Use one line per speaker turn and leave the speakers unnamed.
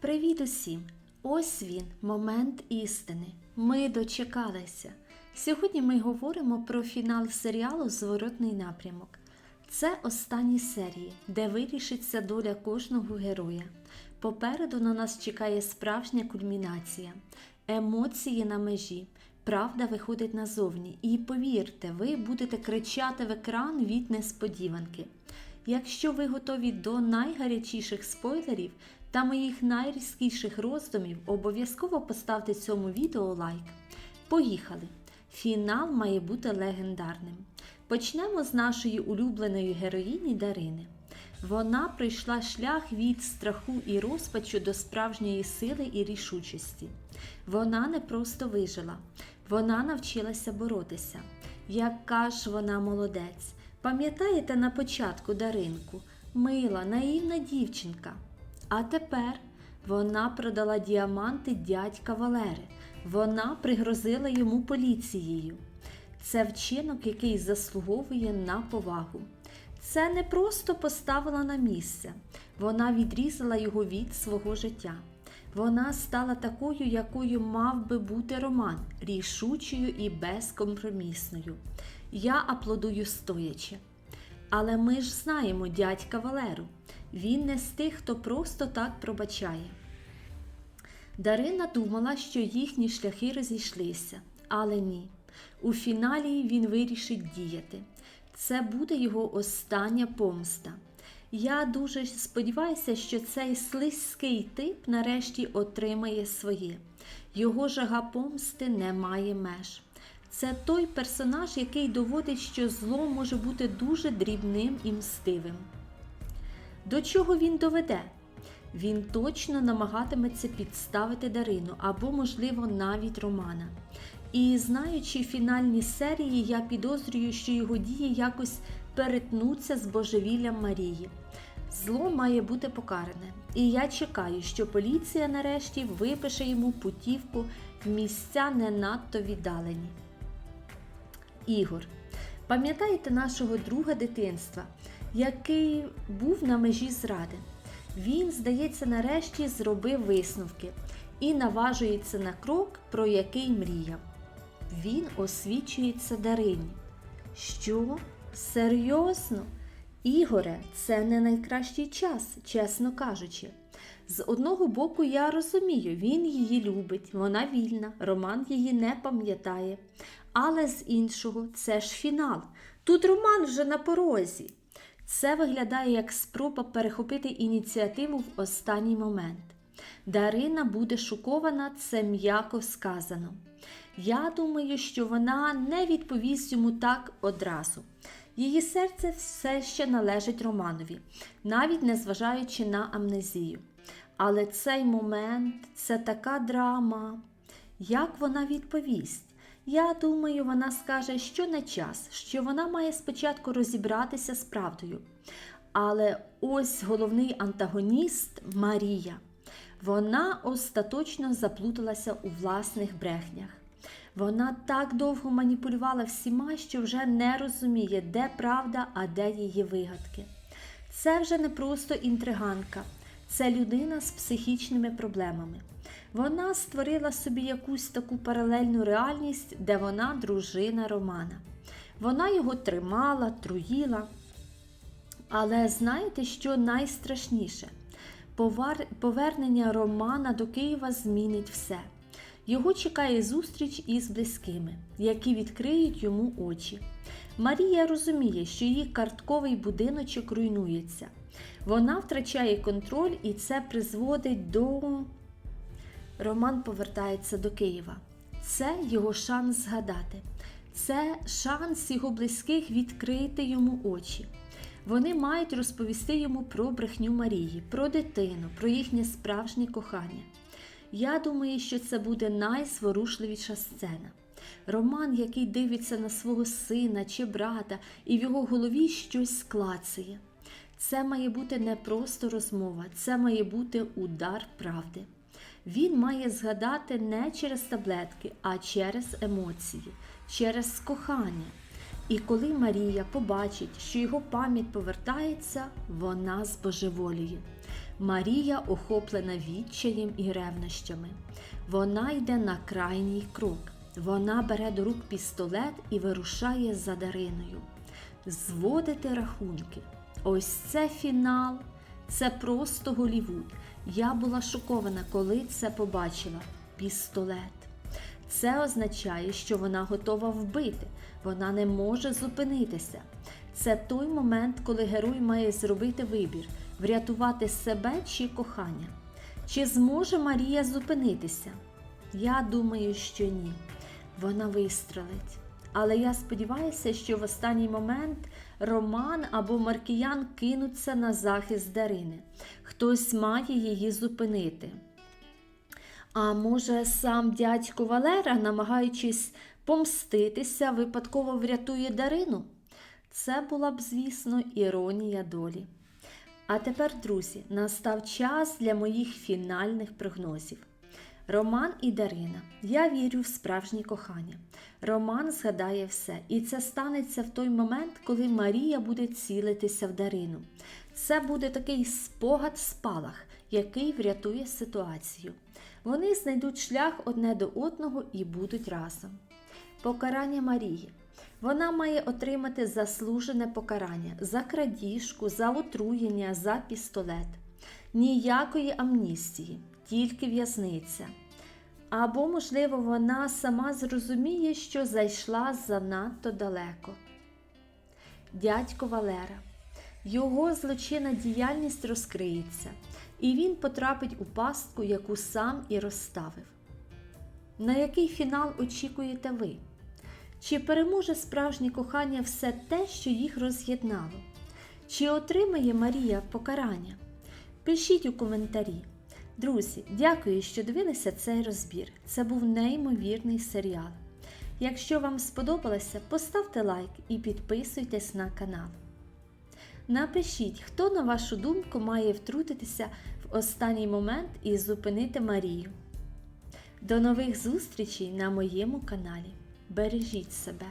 Привіт усім! Ось він, момент істини. Ми дочекалися. Сьогодні ми говоримо про фінал серіалу Зворотний напрямок. Це останні серії, де вирішиться доля кожного героя. Попереду на нас чекає справжня кульмінація, емоції на межі. Правда виходить назовні, і повірте, ви будете кричати в екран від несподіванки. Якщо ви готові до найгарячіших спойлерів та моїх найрізкіших роздумів, обов'язково поставте цьому відео лайк. Поїхали! Фінал має бути легендарним. Почнемо з нашої улюбленої героїні Дарини. Вона пройшла шлях від страху і розпачу до справжньої сили і рішучості. Вона не просто вижила, вона навчилася боротися. Яка ж вона молодець! Пам'ятаєте на початку Даринку? Мила, наївна дівчинка. А тепер вона продала діаманти дядька Валери. Вона пригрозила йому поліцією. Це вчинок, який заслуговує на повагу. Це не просто поставила на місце, вона відрізала його від свого життя. Вона стала такою, якою мав би бути Роман, рішучою і безкомпромісною. Я аплодую стоячи. Але ми ж знаємо дядька Валеру. Він не з тих, хто просто так пробачає. Дарина думала, що їхні шляхи розійшлися, але ні. У фіналі він вирішить діяти. Це буде його остання помста. Я дуже сподіваюся, що цей слизький тип нарешті отримає своє. Його жага помсти не має меж. Це той персонаж, який доводить, що зло може бути дуже дрібним і мстивим. До чого він доведе? Він точно намагатиметься підставити Дарину або, можливо, навіть Романа. І знаючи фінальні серії, я підозрюю, що його дії якось перетнуться з божевіллям Марії. Зло має бути покаране, і я чекаю, що поліція нарешті випише йому путівку в місця не надто віддалені. Ігор. Пам'ятаєте нашого друга дитинства, який був на межі зради? Він, здається, нарешті зробив висновки і наважується на крок, про який мріяв. Він освічується Дарині. Що? Серйозно? Ігоре, це не найкращий час, чесно кажучи. З одного боку, я розумію, він її любить, вона вільна, Роман її не пам'ятає. Але з іншого, це ж фінал. Тут Роман вже на порозі. Це виглядає як спроба перехопити ініціативу в останній момент. Дарина буде шокована, це м'яко сказано. Я думаю, що вона не відповість йому так одразу. Її серце все ще належить Романові, навіть незважаючи на амнезію. Але цей момент це така драма. Як вона відповість? Я думаю, вона скаже, що не час, що вона має спочатку розібратися з правдою. Але ось головний антагоніст Марія. Вона остаточно заплуталася у власних брехнях. Вона так довго маніпулювала всіма, що вже не розуміє, де правда, а де її вигадки. Це вже не просто інтриганка, це людина з психічними проблемами. Вона створила собі якусь таку паралельну реальність, де вона дружина Романа. Вона його тримала, труїла. Але знаєте, що найстрашніше? Повернення Романа до Києва змінить все. Його чекає зустріч із близькими, які відкриють йому очі. Марія розуміє, що її картковий будиночок руйнується. Вона втрачає контроль, і це призводить до. Роман повертається до Києва. Це його шанс згадати. Це шанс його близьких відкрити йому очі. Вони мають розповісти йому про брехню Марії, про дитину, про їхнє справжнє кохання. Я думаю, що це буде найзворушливіша сцена. Роман, який дивиться на свого сина чи брата, і в його голові щось клацає. Це має бути не просто розмова, це має бути удар правди. Він має згадати не через таблетки, а через емоції, через кохання. І коли Марія побачить, що його пам'ять повертається, вона збожеволіє. Марія охоплена відчаєм і ревнощами. Вона йде на крайній крок. Вона бере до рук пістолет і вирушає за Дариною. Зводити рахунки. Ось це фінал. Це просто Голівуд. Я була шокована, коли це побачила. Пістолет. Це означає, що вона готова вбити, вона не може зупинитися. Це той момент, коли герой має зробити вибір, врятувати себе чи кохання. Чи зможе Марія зупинитися? Я думаю, що ні. Вона вистрелить. Але я сподіваюся, що в останній момент Роман або Маркіян кинуться на захист Дарини. Хтось має її зупинити. А може, сам дядько Валера, намагаючись помститися, випадково врятує Дарину? Це була б, звісно, іронія долі. А тепер, друзі, настав час для моїх фінальних прогнозів. Роман і Дарина. Я вірю в справжнє кохання. Роман згадає все, і це станеться в той момент, коли Марія буде цілитися в Дарину. Це буде такий спогад спалах, який врятує ситуацію. Вони знайдуть шлях одне до одного і будуть разом. Покарання Марії. Вона має отримати заслужене покарання за крадіжку, за отруєння, за пістолет. Ніякої амністії, тільки в'язниця. Або, можливо, вона сама зрозуміє, що зайшла занадто далеко. Дядько Валера. Його злочинна діяльність розкриється, і він потрапить у пастку, яку сам і розставив. На який фінал очікуєте ви? Чи переможе справжнє кохання все те, що їх роз'єднало? Чи отримає Марія покарання? Пишіть у коментарі. Друзі, дякую, що дивилися цей розбір. Це був неймовірний серіал. Якщо вам сподобалося, поставте лайк і підписуйтесь на канал. Напишіть, хто, на вашу думку, має втрутитися в останній момент і зупинити Марію. До нових зустрічей на моєму каналі. Бережіть себе!